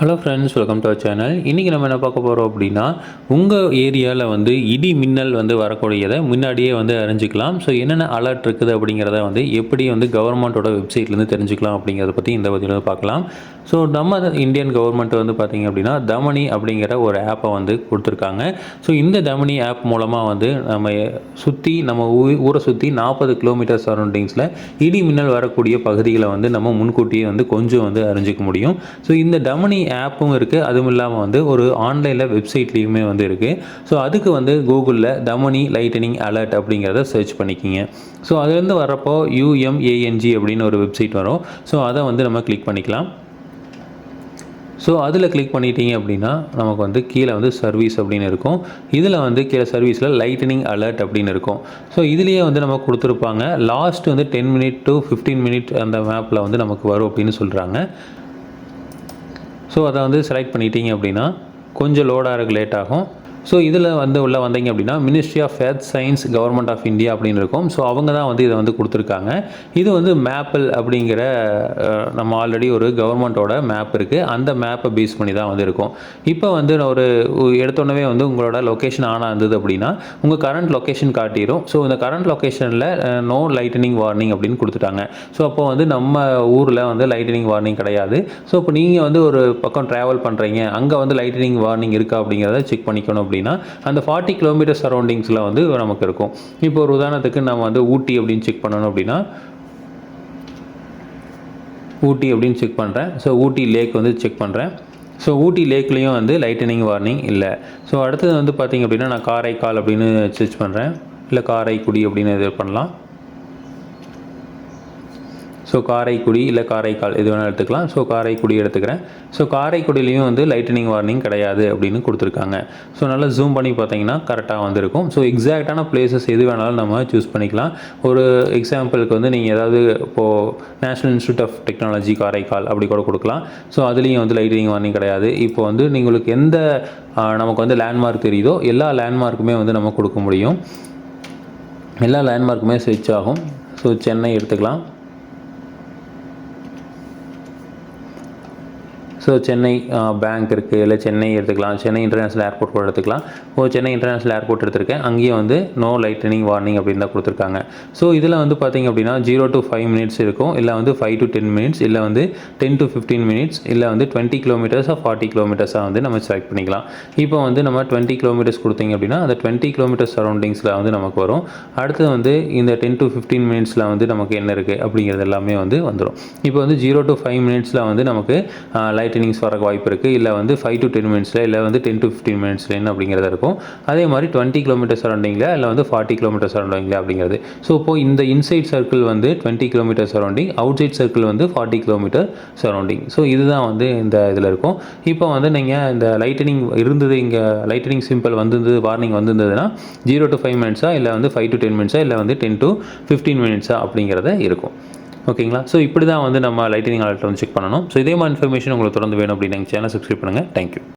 Hello friends welcome to our channel இன்றைக்கி நம்ம என்ன பார்க்க போகிறோம் அப்படின்னா உங்கள் ஏரியாவில் வந்து இடி மின்னல் வந்து வரக்கூடியதை முன்னாடியே வந்து அறிஞ்சிக்கலாம். ஸோ என்னென்ன அலர்ட் இருக்குது அப்படிங்கிறத வந்து எப்படி வந்து கவர்மெண்ட்டோட வெப்சைட்லேருந்து தெரிஞ்சுக்கலாம் அப்படிங்கிறத பற்றி இந்த பதிவில் வந்து பார்க்கலாம். ஸோ நம்ம இந்தியன் கவர்மெண்ட் வந்து பார்த்திங்க அப்படின்னா தமனி அப்படிங்கிற ஒரு ஆப்பை வந்து கொடுத்துருக்காங்க. ஸோ இந்த தமனி ஆப் மூலமாக வந்து நம்ம சுற்றி நம்ம ஊ- ஊரை சுற்றி நாற்பது கிலோமீட்டர் சரௌண்டிங்ஸில் இடி மின்னல் வரக்கூடிய பகுதிகளை வந்து நம்ம முன்கூட்டியே வந்து கொஞ்சம் வந்து அறிஞ்சிக்க முடியும். ஸோ இந்த தமனி ஆப்பும் இருக்குது அதுவும் இல்லாமல் வந்து ஒரு ஆன்லைனில் வெப்சைட்லேயுமே வந்து இருக்குது ஸோ அதுக்கு வந்து கூகுளில் தமனி லைட்டனிங் அலர்ட் அப்படிங்கிறத சர்ச் பண்ணிக்கிங்க. ஸோ அதுலேருந்து வரப்போ யூஎம்ஏஎன்ஜி அப்படின்னு ஒரு வெப்சைட் வரும். ஸோ அதை வந்து நம்ம கிளிக் பண்ணிக்கலாம். ஸோ அதில் கிளிக் பண்ணிட்டீங்க அப்படின்னா நமக்கு வந்து கீழே வந்து சர்வீஸ் அப்படின்னு இருக்கும். இதில் வந்து கீழே சர்வீஸில் லைட்டனிங் அலர்ட் அப்படின்னு இருக்கும். ஸோ இதுலேயே வந்து நம்ம கொடுத்துருப்பாங்க. லாஸ்ட் வந்து ten minute to fifteen minute அந்த மேப்பில் வந்து நமக்கு வரும் அப்படின்னு சொல்கிறாங்க ஸோ அதை வந்து செலக்ட் பண்ணிட்டீங்க அப்படின்னா கொஞ்சம் லோட் ஆகிறதுக்கு லேட் ஆகும். ஸோ இதில் வந்து உள்ளே வந்தீங்க அப்படின்னா ministry of health science government of India அப்படின்னு இருக்கும். ஸோ அவங்க தான் வந்து இதை வந்து கொடுத்துருக்காங்க. இது வந்து மேப்பிள் அப்படிங்கிற நம்ம ஆல்ரெடி ஒரு கவர்மெண்ட்டோட மேப் இருக்குது அந்த மேப்பை பேஸ் பண்ணி தான் வந்து இருக்கும். இப்போ வந்து நான் ஒரு ஒரு எடுத்தோடனே வந்து உங்களோட லொக்கேஷன் ஆனாக இருந்தது அப்படின்னா உங்கள் கரண்ட் லொக்கேஷன் காட்டிடும் ஸோ இந்த கரண்ட் லொக்கேஷனில் நோ லைட்டனிங் வார்னிங் அப்படின்னு கொடுத்துட்டாங்க. ஸோ அப்போ வந்து நம்ம ஊரில் வந்து லைட்டனிங் வார்னிங் கிடையாது. ஸோ இப்போ நீங்கள் வந்து ஒரு பக்கம் ட்ராவல் பண்ணுறீங்க அங்கே வந்து லைட்டனிங் வார்னிங் இருக்கா அப்படிங்கிறத செக் பண்ணிக்கணும் அப்படின்னா அந்த ஃபார்ட்டி கிலோமீட்டர் சரௌண்டிங்ஸில் வந்து நமக்கு இருக்கும். இப்போ ஒரு உதாரணத்துக்கு நம்ம வந்து ஊட்டி அப்படின்னு செக் பண்ணணும் அப்படின்னா ஊட்டி அப்படின்னு செக் பண்ணுறேன் ஸோ ஊட்டி லேக் வந்து செக் பண்ணுறேன் ஸோ ஊட்டி லேக்லேயும் வந்து லைட்டனிங் வார்னிங் இல்லை. ஸோ அடுத்தது வந்து பார்த்திங்க அப்படின்னா நான் காரைக்கால் அப்படின்னு சர்ச் பண்ணுறேன் இல்லை காரைக்குடி அப்படின்னு இது பண்ணலாம். ஸோ காரைக்குடி இல்லை காரைக்கால் எது வேணால் எடுத்துக்கலாம். ஸோ காரைக்குடி எடுத்துக்கிறேன். ஸோ காரைக்குடியிலையும் வந்து லைட்டனிங் வார்னிங் கிடையாது அப்படின்னு கொடுத்துருக்காங்க. ஸோ நல்லா ஜூம் பண்ணி பார்த்தீங்கன்னா கரெக்டாக வந்திருக்கும். ஸோ எக்ஸாக்டான பிளேசஸ் எது வேணாலும் நம்ம சூஸ் பண்ணிக்கலாம். ஒரு எக்ஸாம்பிளுக்கு வந்து நீங்கள் ஏதாவது இப்போது national institute of technology Karaikal அப்படி கூட கொடுக்கலாம். ஸோ அதுலேயும் வந்து லைட்டனிங் வார்னிங் கிடையாது. இப்போ வந்து உங்களுக்கு எந்த நமக்கு வந்து லேண்ட்மார்க் தெரியுதோ எல்லா லேண்ட்மார்க்குமே வந்து நம்ம கொடுக்க முடியும். எல்லா லேண்ட்மார்க்குமே ஸ்விட்ச் ஆகும். ஸோ சென்னை எடுத்துக்கலாம். ஸோ சென்னை பேங்க் இருக்குது இல்லை சென்னை எடுத்துக்கலாம் சென்னை இன்டர்நேஷ்னல் ஏர்போர்ட் கூட எடுத்துக்கலாம். ஓ சென்னை இன்டர்நேஷ்னல் ஏர்போர்ட் எடுத்திருக்கேன். அங்கேயும் வந்து நோ லைட்டனிங் வார்னிங் அப்படின்னு தான் கொடுத்துருக்காங்க. ஸோ இதில் வந்து பார்த்தீங்க அப்படின்னா ஜீரோ டு ஃபைவ் மினிட்ஸ் இருக்கும். இல்லை வந்து ஃபைவ் டு டென் மினிட்ஸ் இல்லை வந்து டென் டு ஃபிஃப்டீன் மினிட்ஸ் இல்லை வந்து டுவெண்ட்டி கிலோமீட்டர்ஸாக ஃபார்ட்டி கிலோமீட்டர்ஸாக வந்து நம்ம செலக்ட் பண்ணிக்கலாம். இப்போ வந்து நம்ம டுவெண்ட்டி கிலோமீட்டர்ஸ் கொடுத்தீங்க அப்படின்னா அந்த டுவெண்ட்டி கிலோமீட்டர் சரௌண்டிங்ஸில் வந்து நமக்கு வரும். அடுத்து வந்து இந்த டென் டு ஃபிஃப்டீன் மினிட்ஸில் வந்து நமக்கு என்ன இருக்குது அப்படிங்கிறது எல்லாமே வந்து வந்துடும் இப்போ வந்து ஜீரோ டு ஃபைவ் மினிட்ஸில் வந்து நமக்கு லைட்டனிங்ஸ் வர வாய்ப்பு இருக்குது இல்லை வந்து ஃபைவ் டு டென் மினிட்ஸில் இல்லை வந்து டென் டு ஃபிஃப்டீன் மினிட்ஸ்லேன்னு அப்படிங்கிறத இருக்கும். அதே மாதிரி டுவெண்ட்டி கிலோமீட்டர் சரௌண்டிங்கில் இல்லை வந்து ஃபார்ட்டி கிலோமீட்டர் சரௌண்டிங்கில் அப்படிங்கிறது. ஸோ இப்போ இந்த இன்சைட் சர்க்கிள் வந்து twenty kilometre surrounding outside circle வந்து ஃபார்ட்டி கிலோமீட்டர் சரௌண்டிங் ஸோ இதுதான் வந்து இந்த இதில் இருக்கும். இப்போ வந்து நீங்கள் இந்த லைட்டனிங் இருந்தது இங்கே லைட்டனிங் சிம்பிள் வந்திருந்தது வார்னிங் வந்திருந்ததுன்னா ஜீரோ டு ஃபைவ் மினிட்ஸா இல்லை வந்து ஃபைவ் டு டென் மினிட்ஸா இல்லை வந்து டென் டு ஃபிஃப்டீன் மினிட்ஸாக அப்படிங்கிறத இருக்கும். ஓகேங்களா? ஸோ இப்படி தான் வந்து நம்ம லைட்டனிங் அலர்ட் வந்து செக் பண்ணணும். ஸோ இதே மாதிரி இன்ஃபர்மேஷன் உங்களுக்கு தொடர்ந்து வேணும் அப்படின்னு எங்கள் சேனல் சப்ஸ்கிரைப் பண்ணுங்கள் தேங்க்யூ